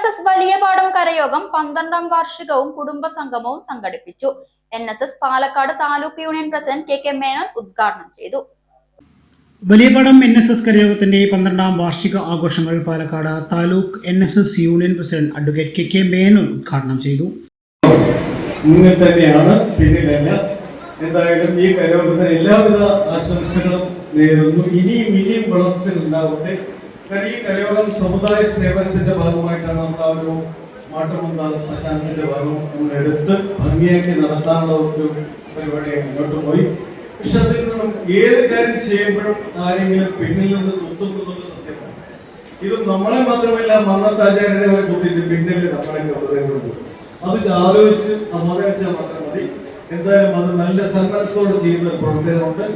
S S വലിയ പാടം കരയോഗം പന്ത്രണ്ടാം വാർഷികവും കുടുംബ സംഗമവും സംഘടിപ്പിച്ചു. N S S Palakkad taluk union president K K Menon ഉദ്ഘാടനം ചെയ്തു. വലിയപടം എൻ എസ് എസ് കരയോഗത്തിന്റെ പന്ത്രണ്ടാം വാർഷിക ആഘോഷങ്ങൾ Palakkad taluk N S S union president advocate K K Menon ഉദ്ഘാടനം ചെയ്തു. മുന്നിൽ തന്നെയാണ് പിന്നിലല്ല. എന്തായാലും ഈ കരയോഗത്തിന് എല്ലാവിധ ആശംസകളും നേരുന്നു. ഇനിയും ഇനിയും വളർച്ച ഉണ്ടാവട്ടെ ഈ കരയോഗം സമുദായ സേവനത്തിന്റെ ഭാഗമായിട്ടാണ് നമ്മൾ ആ ഒരു മാട്ടമുണ്ട ശ്മശാനത്തിന്റെ ഭാഗം നമ്മൾ എടുത്ത് ഭംഗിയാക്കി നടത്താനുള്ള ഒരു പരിപാടി മുന്നോട്ട് പോയി. പക്ഷെ അതിൽ നിന്നും ഏത് കാര്യം ചെയ്യുമ്പോഴും ആരെങ്കിലും പിന്നിൽ നിന്ന് കുത്തുന്നുള്ള സത്യമാണ്. ഇത് നമ്മളെ മാത്രമല്ല വരെ കൂട്ടിയിട്ട് പിന്നിൽ നമ്മളെ ഉപദേശമുണ്ട് അത് ആലോചിച്ച് സമാധാനിച്ചാൽ മാത്രം മതി. എന്തായാലും അത് നല്ല സന്മനസ്സോടെ ചെയ്യുന്ന പ്രവർത്തനമുണ്ട്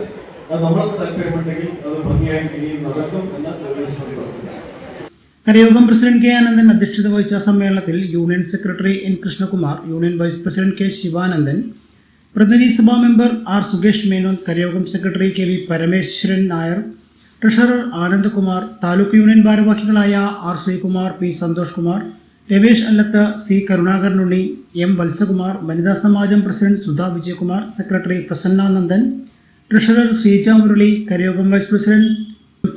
എന്ന് കരയോഗം പ്രസിഡന്റ് കെ ആനന്ദൻ അധ്യക്ഷത വഹിച്ച സമ്മേളനത്തിൽ union secretary N Krishnakumar union vice president K Sivanandan പ്രതിനിധി സഭാ member R Sukesh Menon കരയോഗം secretary K V Parameswaran Nair treasurer Anandakumar taluk union ഭാരവാഹികളായ R Sreekumar P Santhosh Kumar Ramesh Allath C Karunakaranunni M Valsakumar വനിതാ സമാജം president Sudha Vijayakumar secretary Prasannanandan treasurer Sreeja Murali കരയോഗം vice president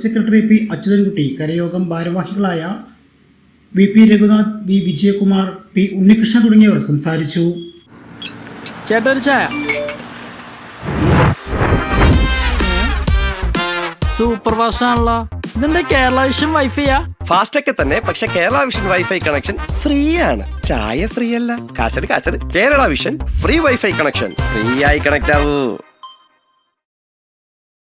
secretary P Achuthankutty കരയോഗം ഭാരവാഹികളായ V P Raghunath V Vijayakumar P Unnikrishnan തുടങ്ങിയവർ സംസാരിച്ചു. ചായ. Super Kerala vision വൈഫൈയാ fast ഒക്കെ തന്നെ പക്ഷെ Kerala vision wifi connection free ആണ് ചായ ഫ്രീ അല്ല കാശട് കാശട്. Kerala vision free wifi connection. Free ആയി കണക്ട് ആവൂ